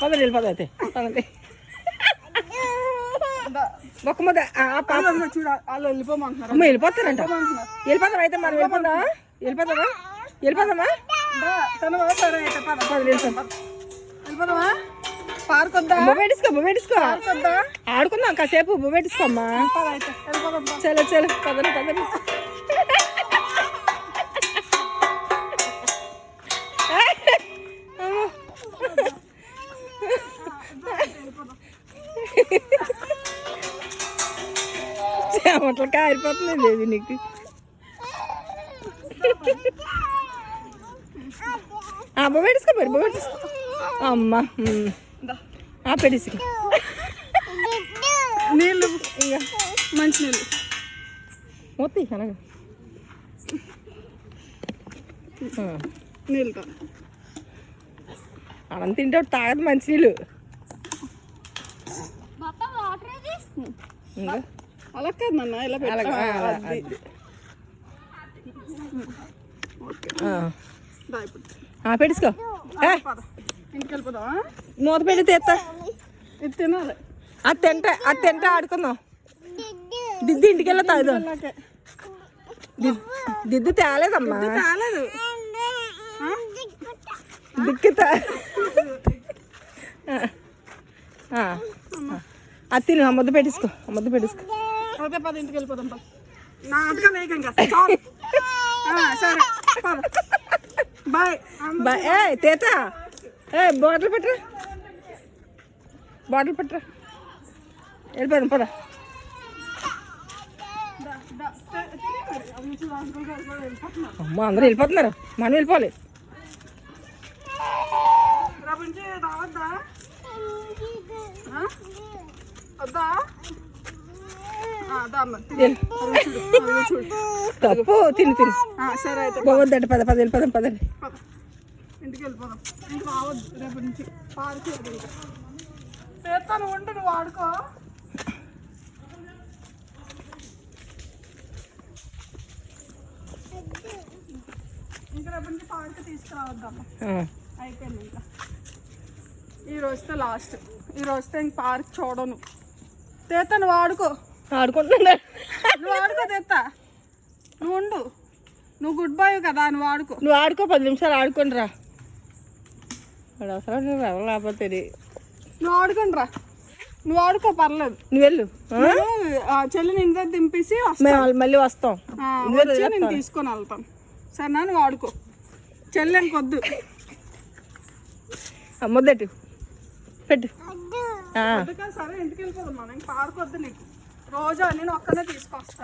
పదండి వెళ్ళిపోదా అయితే. పదండి. చూడ వాళ్ళు వెళ్ళిపోమంటున్నారు. అమ్మ వెళ్ళిపోతారంట. వెళ్ళిపోతాం అయితే మనం వెళ్ళిపోదా? వెళ్ళిపోతామా వెళ్ళిపోదామా? దా, తను సరే అయితే పద. వెళ్ళిపోదామా? ఆడుకుందాం కాసేపు బొమ్మ. చలో చలో పదండి పదండి. చెమటలు కారిపోతుంది బేబీ నీకు. అమ్మ పెట్టిసుకో మరి బొమ్మ పెట్టిసుకో. అమ్మ. ఆ పెట్టిసుకో. నీళ్ళు. ఇంకా. మంచి నీళ్ళు. మొత్తం అనగా నీళ్ళు తా. అన్నం తింటే తాగదు మంచినీళ్ళు ఇంకా. అలా కాదు నాన్న ఇలా పెట్టు. అలాగా, ఆ, అలా, అది. అది. ఓకే ఆ. దా ఇప్పుడు. ఆ, పెట్టిసుకో ఏ, పద ఇంటికి వెళ్ళిపోదామా మూత పెట్టి తెస్తా ఇది తినాలి. అది తింటే అది తింటే ఆడుకుందాం. దిద్దు ఇంటికి వెళ్ళి తాగుదాం. దిద్దు తేలేదమ్మా. కాలేదు దిక్కుతా అది తిను ఆ ముద్ద పెట్టిసుకో ఆ ముద్ద పెట్టిసుకో అదే పద ఇంటికి వెళ్ళిపోదాం పద. నా అంతగా వేగం ఆ, సరే. పద. బాయ్. బా ఏ తేత. ఏ బాటిల్ పెట్టరా. బాటిల్ పెట్టరా. వెళ్ళిపోదాం పద. అమ్మ అందరూ వెళ్ళిపోతున్నారు. మనం వెళ్ళిపోవాలి? వద్దా ఆ, దా అమ్మ, తిను. వెళ్ళు. అదిగో చూడు తప్పు తిను తిను. సరే అయితే బాగోద్దండి పద పద వెళ్ళిపోదాం పదండి పద. ఇంటికి వెళ్ళిపోదాం. ఇంటికి రావద్దు రేపటి నుంచి. పార్క్ చేస్తాను ఉండు నువ్వు ఆడుకో. ఇంకా రేపటి నుంచి పార్క్ తీసుకురావద్దమ్మా. అయిపోయింది ఇంకా. ఈ రోజుతో లాస్ట్. ఈ రోజుతో ఇంక పార్క్ చూడను. తేత నువ్వు ఆడుకో ఆడుకుంటున్నా నువ్వు ఆడుకో తేత నువ్వు ఉండు. నువ్వు గుడ్ బాయ్ కదా నువ్వు ఆడుకో. నువ్వు ఆడుకో పది నిమిషాలు ఆడుకొని రా. నువ్వు ఎవరు లేకపోతే నువ్వు ఆడుకోండి రా. నువ్వు ఆడుకో పర్లేదు. నువ్వు వెళ్ళు. చెల్లిని దగ్గర దింపేసి మళ్ళీ వస్తాం. నేను తీసుకొని వెళ్తాను. సరేనా నువ్వు ఆడుకో. చెల్లి ఇంకొద్దు ఆ, ముద్దట్టు. పెట్టు. సరే ఇంటికి వెళ్ళిపోదాం మనం. వద్దు నీకు. రోజు అన్ని ఒక్కనే తీసుకొస్తాను